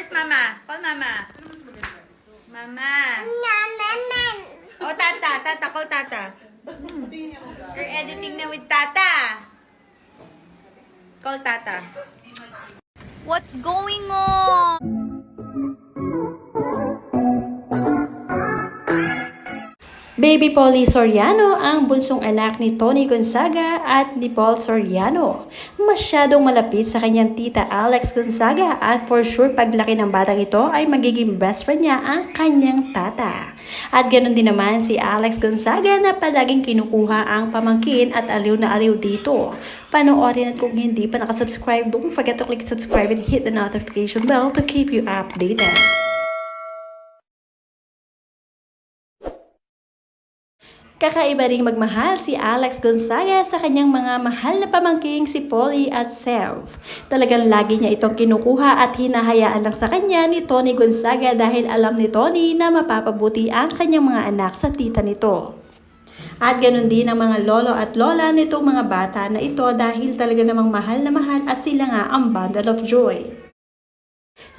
where's mama? Call mama. Mama. Oh, tata. Tata, call tata. You're editing na with tata. Call tata. What's going on? Baby Polly Soriano ang bunsong anak ni Tony Gonzaga at ni Paul Soriano. Masyadong malapit sa kanyang tita Alex Gonzaga at for sure paglaki ng batang ito ay magiging best friend niya ang kanyang tata. At ganoon din naman si Alex Gonzaga na palaging kinukuha ang pamangkin at aliw na aliw dito. Panoorin at kung hindi pa nakasubscribe, don't forget to click subscribe and hit the notification bell to keep you updated. Kakaiba ring magmahal si Alex Gonzaga sa kanyang mga mahal na pamangking si Polly at Sev. Talagang lagi niya itong kinukuha at hinahayaan lang sa kanya ni Tony Gonzaga dahil alam ni Tony na mapapabuti ang kanyang mga anak sa tita nito. At ganun din ang mga lolo at lola nitong mga bata na ito dahil talaga namang mahal na mahal at sila nga ang bundle of joy.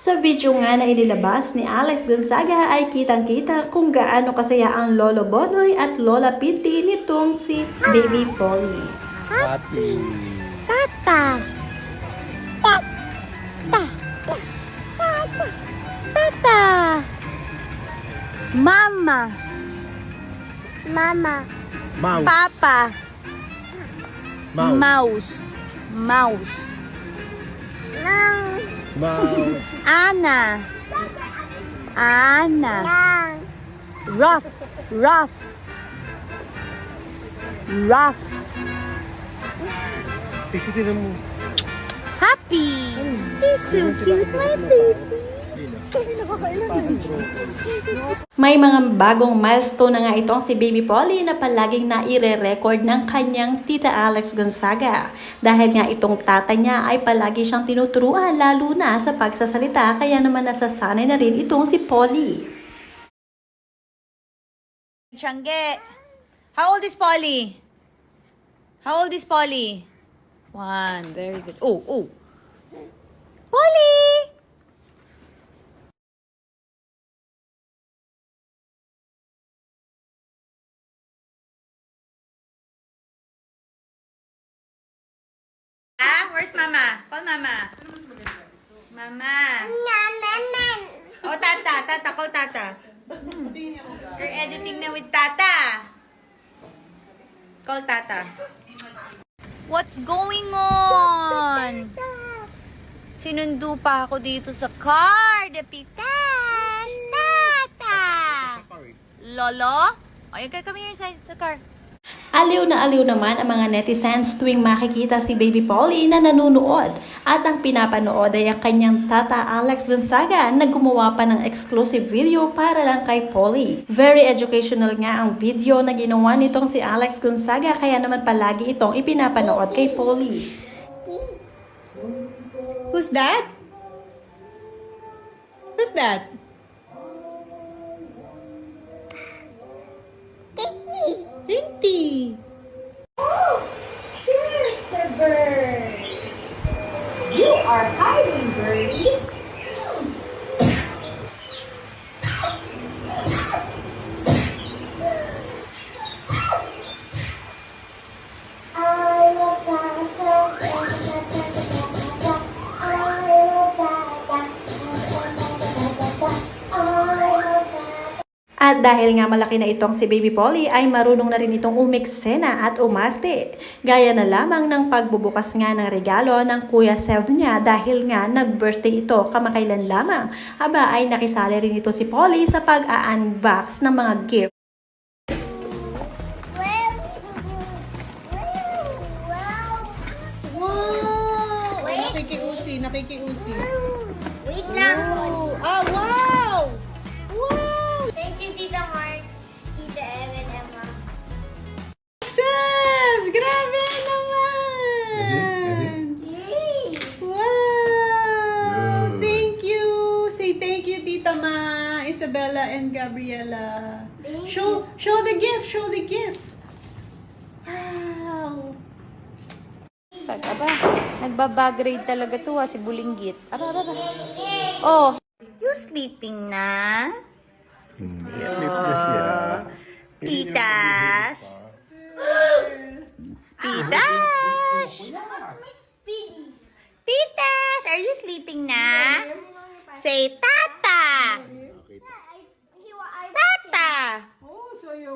Sa video nga na inilabas ni Alex Gonzaga ay kitang-kita kung gaano kasaya ang Lolo Bonoy at Lola Pinti nitong si Baby Polly. Happy. Tata. Tata. Tata. Tata. Mama. Mama. Mouse. Papa. Mouse. Mouse. Mouse. Mouse. Ana. Ana. Rough. Rough. Rough. Pisitin mo. Happy. He's so cute, my baby. May mga bagong milestone na nga itong si Baby Polly na palaging naire-record ng kanyang tita Alex Gonzaga. Dahil nga itong tata niya ay palagi siyang tinuturuan lalo na sa pagsasalita kaya naman nasasanay na rin itong si Polly. Changge. How old is Polly? How old is Polly? One. Very good. Oh, oh. Polly! Ah, where's mama? Call mama. Mama. Oh, tata. Tata, call tata. You're editing na with Tata. Call Tata. What's going on? Sinundo pa ako dito sa car. The Pitash. Tata. Lolo? Okay, okay, come here inside the car. Aliw na aliw naman ang mga netizens tuwing makikita si Baby Polly na nanunood. At ang pinapanood ay ang kanyang tata Alex Gonzaga na gumawa pa ng exclusive video para lang kay Polly. Very educational nga ang video na ginawa nitong si Alex Gonzaga kaya naman palagi itong ipinapanood kay Polly. Who's that? Who's that? Pinti. Dahil nga malaki na itong si Baby Polly ay marunong na rin itong umiksena at umarte. Gaya na lamang ng pagbubukas nga ng regalo ng Kuya Sev niya dahil nga nag-birthday ito kamakailan lamang. Aba ay nakisali rin ito si Polly sa pag-unbox ng mga gift. Wow! Nakikiusi, nakikiusi. Wait lang. Oh, ah, wow! Wow! Show, the gift, show the gift. Wow! Aba, nagbabag grade talaga to ha, si Bulinggit. Aba, aba, aba. Oh, you sleeping na? Sleep na siya. Titash? Titash? Titash, are you sleeping na? Say tata. Tata.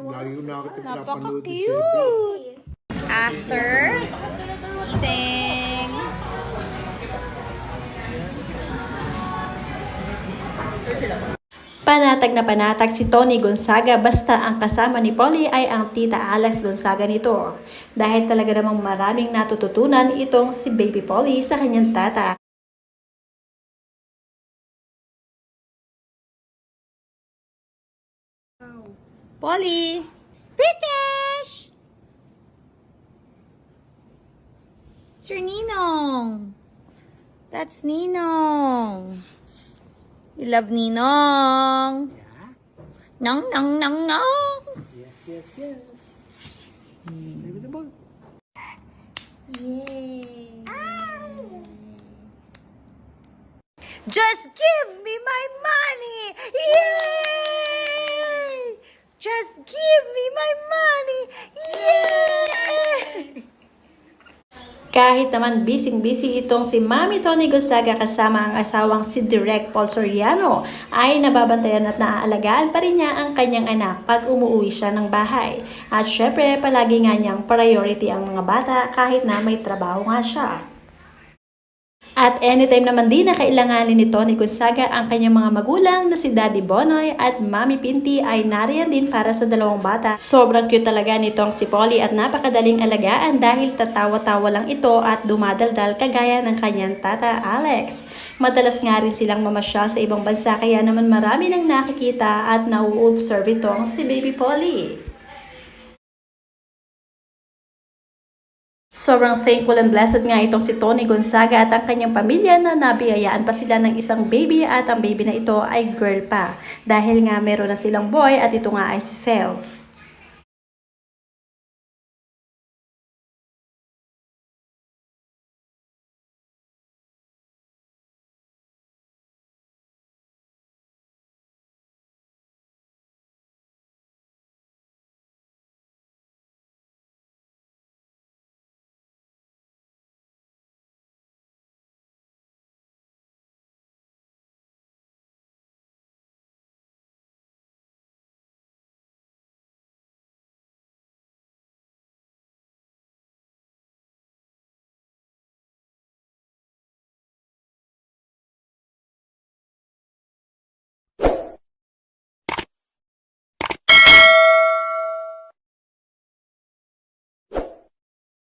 Lagi ko siya. Napaka-cute. After eating. Panatag na panatag si Tony Gonzaga basta ang kasama ni Polly ay ang tita Alex Gonzaga nito. Dahil talaga namang maraming natututunan itong si Baby Polly sa kanyang tata. Polly. British. It's your Ninong. That's Ninong. You love Ninong. Yeah. Nong, nong, nong, nong. Yes, yes, yes. Baby the ball. Just give me my money! Yay! Just give me my money! Yay! Kahit naman busy-busy itong si Mami Tony Gonzaga kasama ang asawang si Direk Paul Soriano ay nababantayan at naaalagaan pa rin niya ang kanyang anak pag umuwi siya ng bahay. At syempre palagi nga niyang priority ang mga bata kahit na may trabaho nga siya. At anytime naman din na kailanganin ni Tony Gonzaga ang kanyang mga magulang na si Daddy Bonoy at Mami Pinti ay nariyan din para sa dalawang bata. Sobrang cute talaga nitong si Polly at napakadaling alagaan dahil tatawa-tawa lang ito at dumadaldal kagaya ng kanyang tata Alex. Madalas nga rin silang mamasyal sa ibang bansa kaya naman marami nang nakikita at nau-observe itong si Baby Polly. Sobrang thankful and blessed nga itong si Tony Gonzaga at ang kanyang pamilya na nabiyayaan pa sila ng isang baby at ang baby na ito ay girl pa. Dahil nga meron na silang boy at ito nga ay si Self.